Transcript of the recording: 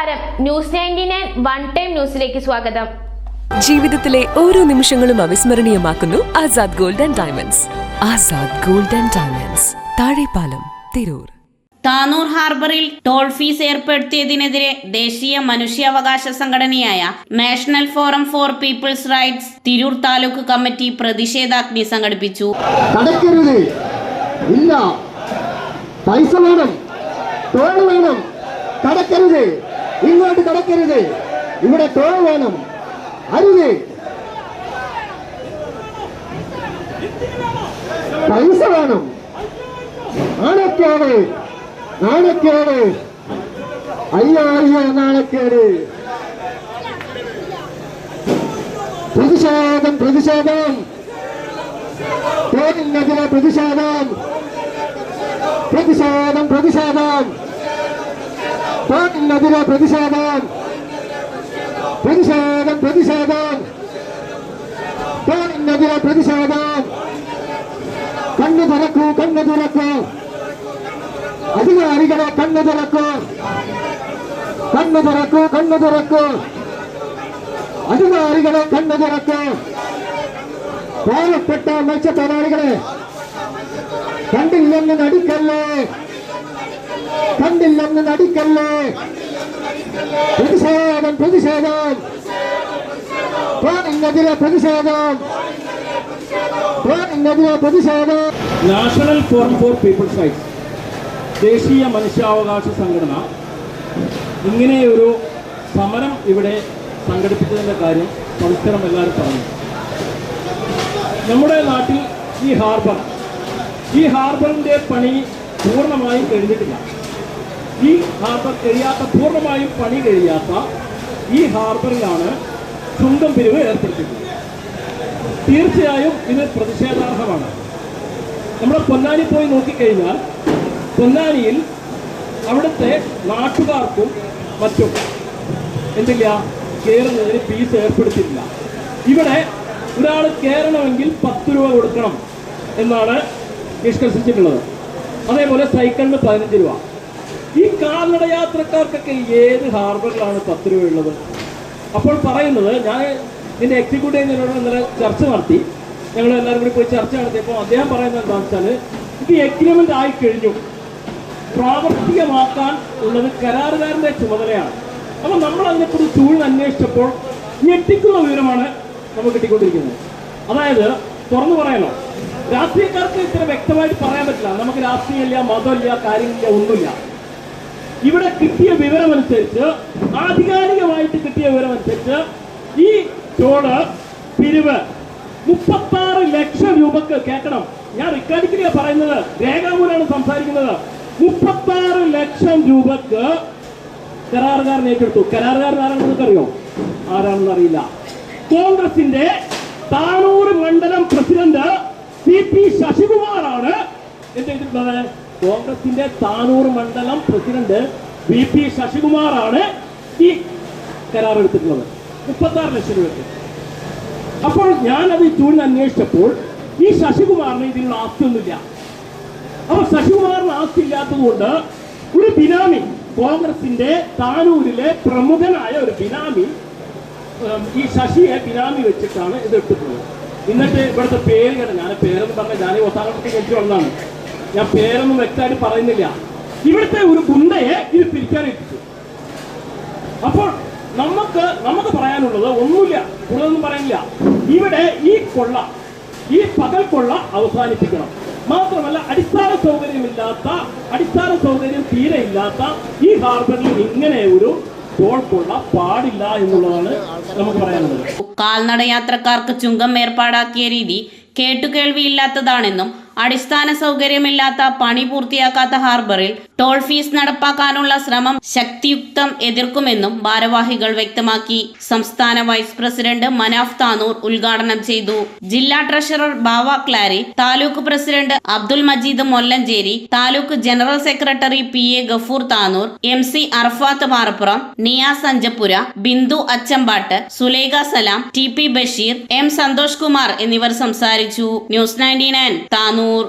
നമസ്കാരം. News ninety nine one time ന്യൂസിലേക്ക് സ്വാഗതം. ജീവിതത്തിലെ ഓരോ നിമിഷങ്ങളും അവിസ്മരണീയമാക്കുന്നു Azad gold and diamonds. Azad gold and diamonds. Thazhepalam Tirur. Tanur ഹാർബറിൽ ടോൾ ഫീസ് ഏർപ്പെടുത്തിയതിനെതിരെ ദേശീയ മനുഷ്യാവകാശ സംഘടനയായ national forum for people's rights Tirur taluk committee പ്രതിഷേധാഗ്നി സംഘടിപ്പിച്ചു. പൈസ വേണം. ടോൾ വേണം. കടക്കരുത് ഇങ്ങോട്ട് കടക്കരുത്. ഇവിടെ ടോൾ വേണം. അരുത്. പൈസ വേണം. നാണക്കേട്. നാണക്കേട്. അയ്യോ അയ്യോ നാണക്കേട്. പ്രതിഷേധം പ്രതിഷേധം. ടോളിനെതിരെ പ്രതിഷേധം. പ്രതിഷേധം പ്രതിഷേധം. போரினெதிர பிரதிஷேதம். பிரதிஷேதம் பிரதிஷேதம். போரினெதிர பிரதிஷேதம். கண்ணு திறக்கு கண்ணு திறக்கு அதிகாரிகளே கண்ணு திறக்கு கண்ணு திறக்கு கண்ணு திறக்கு அதிகாரிகளே கண்ணு திறக்கு பாவப்பட்ட அமைச்சர் தொழிலாளிகளே கண்டு இயங்கும் அடிக்கல்லே. കണ്ടില്ലെന്ന് നടിക്കല്ലേ? പ്രതിഷേധം പ്രതിഷേധം. പാടിനെതിരെ പ്രതിഷേധം. പാടിനെതിരെ പ്രതിഷേധം. National forum for people's rights. ദേശീയ മനുഷ്യാവകാശ സംഘടന. ഇങ്ങനെയൊരു സമരം ഇവിടെ സംഘടിപ്പിച്ചതിന്റെ കാര്യം സംസ്കരം എല്ലാവരും പറഞ്ഞു. നമ്മുടെ നാട്ടിൽ ഈ ഹാർബർ. ഈ ഹാർബറിന്റെ പണി പൂർണമായും കഴിഞ്ഞിട്ടില്ല. ഈ ഹാർബർ കഴിയാത്ത പൂർണമായും പണി കഴിയാത്ത ഈ ഹാർബറിലാണ് ചുങ്കം പിരിവ് ഏർപ്പെടുത്തിയിട്ടുള്ളത്. തീർച്ചയായും ഇത് പ്രതിഷേധാർഹമാണ്. നമ്മുടെ പൊന്നാനി പോയി നോക്കിക്കഴിഞ്ഞാൽ പൊന്നാനിയിൽ അവിടുത്തെ നാട്ടുകാർക്കും മറ്റും എന്തില്ല കയറുന്നതിന് ഫീസ് ഏർപ്പെടുത്തിയിട്ടില്ല. ഇവിടെ ഒരാൾ കയറണമെങ്കിൽ പത്ത് രൂപ കൊടുക്കണം എന്നാണ് നിഷ്കർഷിച്ചിട്ടുള്ളത്. അതേപോലെ സൈക്കിളിന് പതിനഞ്ച് രൂപ. ഈ കാൽനട യാത്രക്കാർക്കൊക്കെ ഏത് ഹാർബറിലാണ് പത്ത് രൂപയുള്ളത് അപ്പോൾ പറയുന്നത് ഞാൻ ഇതിന്റെ എക്സിക്യൂട്ടീവിനോട് ഇന്നലെ ചർച്ച നടത്തി. ഞങ്ങൾ എല്ലാവരും കൂടി പോയി ചർച്ച നടത്തിയപ്പോൾ അദ്ദേഹം പറയുന്നത് എന്താണെന്ന് വെച്ചാൽ ഇത് എഗ്രിമെന്റ് ആയി കഴിഞ്ഞു. പ്രാവർത്തികമാക്കാൻ ഉള്ളത് കരാറുകാരന്റെ ചുമതലയാണ്. അപ്പോൾ നമ്മൾ അതിനെക്കുറിച്ച് ചൂഴ്ന്ന് അന്വേഷിച്ചപ്പോൾ ഞെട്ടിക്കുന്ന വിവരമാണ് നമുക്ക് കിട്ടിക്കൊണ്ടിരിക്കുന്നത്. അതായത് തുറന്നു പറയണോ? രാഷ്ട്രീയക്കാർക്ക് ഇത്ര വ്യക്തമായിട്ട് പറയാൻ പറ്റില്ല. നമുക്ക് രാഷ്ട്രീയമില്ല മതമില്ല കാര്യമില്ല ഒന്നുമില്ല. ഇവിടെ കിട്ടിയ വിവരമനുസരിച്ച് ആധികാരികമായിട്ട് കിട്ടിയ വിവരമനുസരിച്ച് ഈ ടോൾ പിരിവ് മുപ്പത്താറ് ലക്ഷം രൂപക്ക് കേൾക്കണം. ഞാൻ റിക്കാർഡിക്കലിയാ പറയുന്നത്. രേഖാമൂലാണ് സംസാരിക്കുന്നത്. മുപ്പത്താറ് ലക്ഷം രൂപക്ക് കരാറുകാരൻ ഏറ്റെടുത്തു. കരാറുകാരൻ ആരാണെന്ന് അറിയോ ആരാണെന്ന് അറിയില്ല. കോൺഗ്രസിന്റെ താനൂർ മണ്ഡലം പ്രസിഡന്റ് സി പി ശശികുമാറാണ്. എന്ത് ചെയ്തിട്ടുള്ളത്? കോൺഗ്രസിന്റെ താനൂർ മണ്ഡലം പ്രസിഡന്റ് വി പി ശശികുമാറാണ് ഈ കരാർ എടുത്തിട്ടുള്ളത് മുപ്പത്തി ആറ് ലക്ഷം രൂപയ്ക്ക് അപ്പോൾ ഞാനത് ചൂഴ്ന്ന് അന്വേഷിച്ചപ്പോൾ ഈ ശശികുമാറിന് ഇതിനുള്ള ആസ്തിയൊന്നുമില്ല. അപ്പൊ ശശികുമാറിന് ആസ്തി ഇല്ലാത്തതുകൊണ്ട് ഒരു ബിനാമി കോൺഗ്രസിന്റെ താനൂരിലെ പ്രമുഖനായ ഒരു ബിനാമി ഈ ശശിയെ ബിനാമി വെച്ചിട്ടാണ് ഇത് എടുത്തിട്ടുള്ളത്. ഇന്നത്തെ ഇവിടുത്തെ പേര് കേട്ടോ ഞാൻ പേരെന്ന് പറഞ്ഞ ഞാൻ ഈ ഒത്താനത്തേക്ക് വന്നാണ് വന്നതാണ് ഞാൻ പേരൊന്നും വ്യക്തമായിട്ട് പറയുന്നില്ല. ഇവിടുത്തെ ഒരു ഗുണ്ടയെ ഇത് പിരിക്കാൻ എത്തിച്ചു അപ്പോൾ നമുക്ക് നമുക്ക് പറയാനുള്ളത് ഒന്നുമില്ല കൂടുതലൊന്നും പറയാനില്ല. ഇവിടെ ഈ കൊള്ള ഈ പകൽ കൊള്ള അവസാനിപ്പിക്കണം. മാത്രമല്ല അടിസ്ഥാന സൗകര്യമില്ലാത്ത അടിസ്ഥാന സൗകര്യം തീരെ ഇല്ലാത്ത ഈ ഹാർബറിൽ ഇങ്ങനെ ഒരു പാടില്ല എന്നുള്ളതാണ് കാൽനട യാത്രക്കാർക്ക് ചുങ്കം ഏർപ്പാടാക്കിയ രീതി കേട്ടുകേൾവിയില്ലാത്തതാണെന്നും അടിസ്ഥാന സൗകര്യമില്ലാത്ത പണി പൂർത്തിയാക്കാത്ത ഹാർബറിൽ ടോൾ ഫീസ് നടപ്പാക്കാനുള്ള ശ്രമം ശക്തിയുക്തം എതിർക്കുമെന്നും ഭാരവാഹികൾ വ്യക്തമാക്കി. സംസ്ഥാന വൈസ് പ്രസിഡന്റ് മനാഫ് താനൂർ ഉദ്ഘാടനം ചെയ്തു. ജില്ലാ treasurer Bava Klari taluk president Abdul Majeed Mollancheri taluk general secretary P A Gafoor Tanur M C Arfath Parappuram Niyas Anchappura Bindu Achambatt Sulekha Salam T P Basheer M Santhosh Kumar എന്നിവർ സംസാരിച്ചു. News ninety nine Tanur. Noor